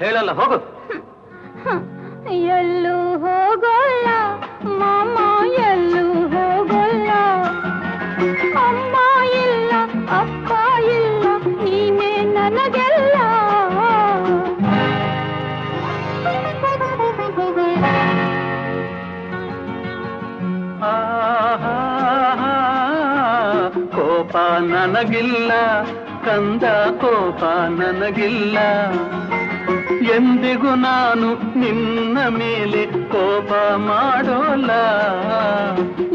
ಹೇಳಲ್ಲ ಹೋಗು ಹ, ಎಲ್ಲೂ ಹೋಗೋಲ್ಲ ಮಾಮ ಎಲ್ಲೂ ಹೋಗೋಲ್ಲ ಅಮ್ಮ ಇಲ್ಲ ಅಪ್ಪ ಇಲ್ಲ ನೀನೇ ನನಗೆಲ್ಲ ಆಹಾ, ಕೋಪ ನನಗಿಲ್ಲ ಕಂದ ಕೋಪ ನನಗಿಲ್ಲ. ಎಂದಿಗೂ ನಾನು ನಿನ್ನ ಮೇಲೆ ಕೋಪ ಮಾಡೋಲ್ಲ.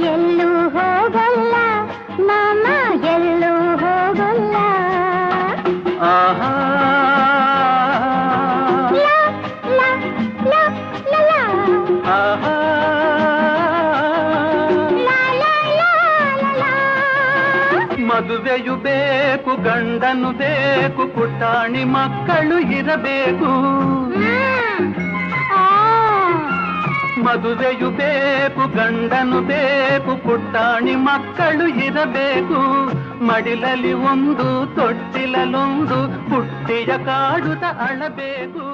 ಎಲ್ಲೂ ಹೋಗಲ್ಲ ಮಾಮ ಎಲ್ಲೂ ಹೋಗಲ್ಲ. ಆಹಾ ಮದುವೆಯು ಬೇಕು ಗಂಡನು ಬೇಕು ಪುಟಾಣಿ ಮಕ್ಕಳು ಇರಬೇಕು. ಮದುವೆಯು ಬೇಕು ಗಂಡನು ಬೇಕು ಪುಟ್ಟಾಣಿ ಮಕ್ಕಳು ಇರಬೇಕು. ಮಡಿಲಲ್ಲಿ ಒಂದು ತೊಟ್ಟಿಲಲ್ಲೊಂದು ಪುಟ್ಟಿಯ ಕಾಡುತ್ತ ಅಳಬೇಕು.